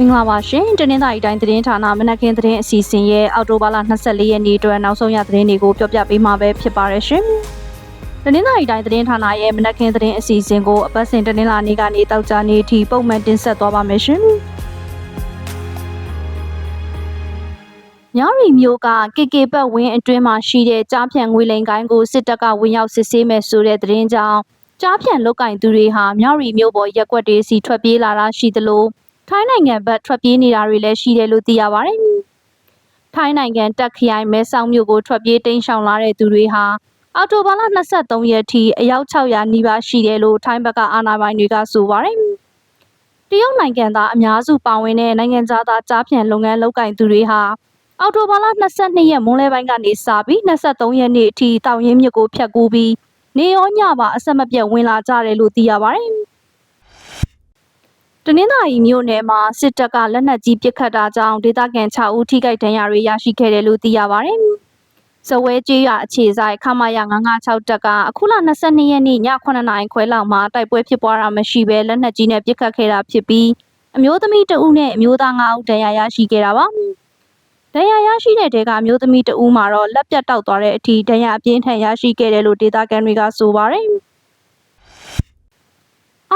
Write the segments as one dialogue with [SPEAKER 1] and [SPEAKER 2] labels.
[SPEAKER 1] မင်္ဂလာပါရှင်တနင်္သာရီတိုင်းသတင်းဌာနမနက်ခင်းသတင်းအစီအစဉ်ရဲ့အောက်တိုဘာလ24ရက်နေ့အတွက်နောက်ဆုံးရသတင်းတွေကိုပြောပြပေးမှာပဲဖြစ်ပါရရှင်တနင်္သာရီတိုင်းသတင်းဌာနရဲ့မနက်ခင်းသတင်းအစီအစဉ်ကိုအပတ်စဉ်တနင်္လာနေ့ကနေတောက်ကြနေ့ထိပုံမှန်တင်ဆက်သွားပါမယ်ရှင်ညရီမျိုးကကေကေပတ်ဝင်းအတွင်းမှာရှိတဲ့ကြားဖြန့်ငွေလိမ်ကိုင်းကိုစစ်တပ်ကဝင်ရောက်စစ်ဆေးမယ်ဆိုတဲ့သတင်းကြောင့်ကြားဖြန့်လုတ်ကင်သူတွေဟာမြရီမျိုးပေါ်ရက်ွက်တွေစီထွက်ပြေးလာတာရှိသလို ထိုင်းနိုင်ငံဘက်ထွက်ပြေးနေတာတွေလည်းရှိတယ်လို့သိရပါတယ်။ထိုင်းနိုင်ငံတက်ခရိုင်မဲဆောက်မြို့ကိုထွက်ပြေးတိမ်းရှောင်လာတဲ့သူတွေဟာအော်တိုဘာလ23ရက်ထိအယောက်600နီးပါးရှိတယ်လို့ထိုင်းဘက်ကအာဏာပိုင်တွေကဆိုပါတယ်။တရုတ်နိုင်ငံသားအများစုပါဝင်တဲ့နိုင်ငံသားကြားဖြန့်လုပ်ငန်းလုပ်ကင်သူတွေဟာအော်တိုဘာလ22ရက်မွန်းလယ်ပိုင်းကနေစပြီး23ရက်နေ့အထိတောင်ရင်းမြစ်ကိုဖြတ်ကူးပြီးနေရောညပါအဆက်မပြတ်ဝင်လာကြတယ်လို့သိရပါတယ်။ တနင်္သာရီမြို့နယ်မှာစစ်တပ်ကလက်နက်ကြီးပစ်ခတ်တာကြောင့်ဒေသခံ6ဦးထိခိုက်ဒဏ်ရာတွေရရှိခဲ့တယ်လို့သိရပါတယ်။ဇဝဲကျေးရွာအခြေဆိုင်ခမာယာ956တပ်ကအခုလ22ရက်နေ့ည9နာရီခွဲလောက်မှာတိုက်ပွဲဖြစ်ပွားတာမရှိဘဲလက်နက်ကြီးနဲ့ပစ်ခတ်ခဲ့တာဖြစ်ပြီးအမျိုးသမီးတဦးနဲ့အမျိုးသား9ဦးဒဏ်ရာရရှိခဲ့တာပါ။ဒဏ်ရာရရှိတဲ့တဲကအမျိုးသမီးတဦးမှာတော့လက်ပြတ်တောက်သွားတဲ့အထိဒဏ်ရာအပြင်းထန်ရရှိခဲ့တယ်လို့ဒေသခံတွေကဆိုပါတယ်။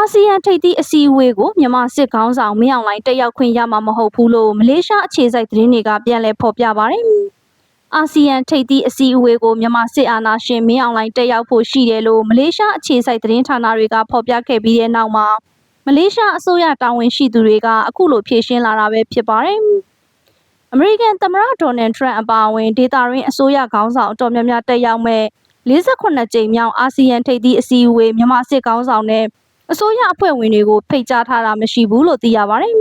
[SPEAKER 1] အာဆီယံထိပ်သီးအစည်းအဝေးကိုမြန်မာစစ်ခေါင်းဆောင်မင်းအောင်လှိုင်တက်ရောက်ခွင့်ရမှာမဟုတ်ဘူးလို့မလေးရှားအခြေစိုက်သတင်းတွေကပြန်လည်ဖော်ပြပါတယ်။အာဆီယံထိပ်သီးအစည်းအဝေးကိုမြန်မာစစ်အာဏာရှင်မင်းအောင်လှိုင်တက်ရောက်ဖို့ရှိတယ်လို့မလေးရှားအခြေစိုက်သတင်းဌာနတွေကဖော်ပြခဲ့ပြီးတဲ့နောက်မှာမလေးရှားအစိုးရတာဝန်ရှိသူတွေကအခုလိုဖြေရှင်းလာတာပဲဖြစ်ပါတယ်။အမေရိကန်သမ္မတဒေါ်နယ်ထရန့်အပါအဝင်ဒေတာရင်းအစိုးရခေါင်းဆောင်အတော်များများတက်ရောက်မဲ့48ကြိမ်မြောက်အာဆီယံထိပ်သီးအစည်းအဝေးမြန်မာစစ်ခေါင်းဆောင်နဲ့ အစိုးရအဖွဲ့ဝင်တွေကိုဖိတ်ကြားထားတာမရှိဘူးလို့သိရပါတယ်။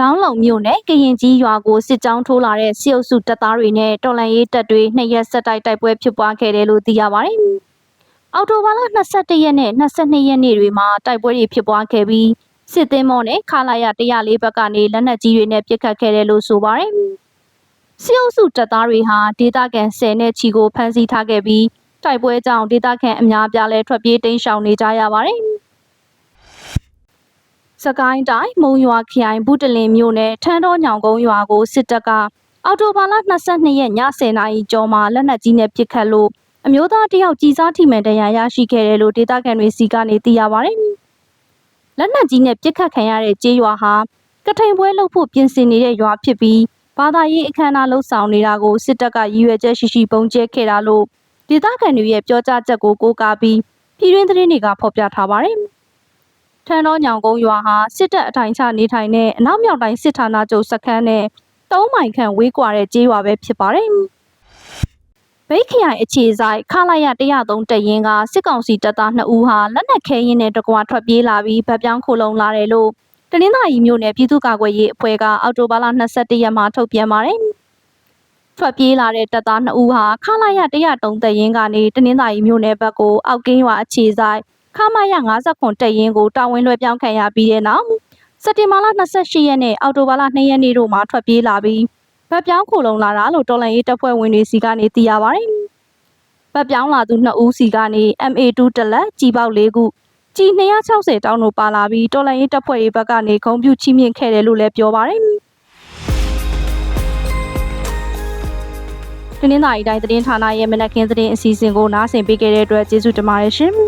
[SPEAKER 1] လောင်းလုံမြို့နယ်ကရင်ကြီးရွာကိုစစ်ကြောင်းထိုးလာတဲ့စစ်အုပ်စုတပ်သားတွေနဲ့တော်လှန်ရေးတပ်တွေနှစ်ရက်ဆက်တိုက်တိုက်ပွဲဖြစ်ပွားခဲ့တယ်လို့သိရပါတယ်။အော်တိုဘာလ22ရက်နဲ့22ရက်နေ့တွေမှာတိုက်ပွဲတွေဖြစ်ပွားခဲ့ပြီးစစ်သင်းမောနဲ့ခလာရ104ဘက်ကနေလက်နက်ကြီးတွေနဲ့ပစ်ခတ်ခဲ့တယ်လို့ဆိုပါတယ်။စစ်အုပ်စုတပ်သားတွေဟာဒေသခံ10နဲ့ချီကိုဖမ်းဆီးထားခဲ့ပြီး တိုက်ပွဲကြောင့်ဒေသခံအများပြားလဲထွက်ပြေးတိမ်းရှောင်နေကြရပါတယ်။စကိုင်းတိုင်းမုံရွာခရိုင်ဘူးတလင်မြို့နယ်ထန်းတော်ညောင်ကုန်းရွာကိုစစ်တပ်ကအော်တိုဘာလ22ရက်ည10:00နာရီကျော်မှာလက်နက်ကြီးနဲ့ပစ်ခတ်လို့အမျိုးသားတယောက်ကြီးစားထိမှန်တရားရရှိခဲ့တယ်လို့ဒေသခံတွေစီကနေသိရပါတယ်။လက်နက်ကြီးနဲ့ပစ်ခတ်ခံရတဲ့ကျေးရွာဟာကထိန်ပွဲလုပ်ဖို့ပြင်ဆင်နေတဲ့ရွာဖြစ်ပြီးဘာသာရေးအခမ်းအနားလှုပ်ဆောင်နေတာကိုစစ်တပ်ကရည်ရွယ်ချက်ရှိရှိပုံကျဲခဲ့တာလို့ ဒေသခံတွေရဲ့ပြောကြားချက်ကိုကိုးကားပြီးပြည်တွင်းသတင်းတွေကဖော်ပြထားပါတယ်။ထန်းတော်ညောင်ကုန်းရွာဟာစစ်တပ်အထိုင်ချနေထိုင်တဲ့အနောက်မြောက်တိုင်းစစ်ဌာနချုပ်စခန်းနဲ့၃မိုင်ခန့်ဝေးကွာတဲ့ကျေးရွာပဲဖြစ်ပါတယ်။ဗိတ်ခရိုင်အခြေဆိုင်ခလာရ103တရင်ကစစ်ကောင်စီတပ်သား2ဦးဟာလက်နက်ခဲယင်းနဲ့တကွာထွက်ပြေးလာပြီးဗတ်ပြောင်းခိုလုံလာတယ်လို့တနင်္သာရီမြို့နယ်ပြည်သူ့ကာကွယ်ရေးအဖွဲ့ကအော်တိုဘာလ22ရက်မှာထုတ်ပြန်ပါတယ်။ ထွက်ပြေးလာတဲ့တပ်သား2ဦးဟာခလာရ103တရင်ကနေတနင်္သာရီမြို့နယ်ဘက်ကိုအောက်ကင်းရွာအခြေဆိုင်ခမရ59တရင်ကိုတာဝန်လွှဲပြောင်းခံရပြီးတဲ့နောက်စက်တင်ဘာလ28ရက်နဲ့အောက်တိုဘာလ2ရက်နေ့တို့မှာထွက်ပြေးလာပြီးဗတ်ပြောင်းခိုလုံလာတာလို့တော်လန်ရေးတပ်ဖွဲ့ဝင်တွေစီကနေသိရပါတယ်။ဗတ်ပြောင်းလာသူ2ဦးစီကနေ MA2 တလက်ကြီးပေါက်၄ခုကြီး260တောင်းတို့ပါလာပြီးတော်လန်ရေးတပ်ဖွဲ့တွေဘက်ကနေဂုံပြူချီးမြှင့်ခဲ့တယ်လို့လည်းပြောပါတယ်။ တနင်္သာရီတိုင်းသတင်းဌာနရဲ့မနက်ခင်းသတင်းအစီအစဉ်ကိုနားဆင်ပေးခဲ့တဲ့အတွက်ကျေးဇူးတင်ပါတယ်ရှင်။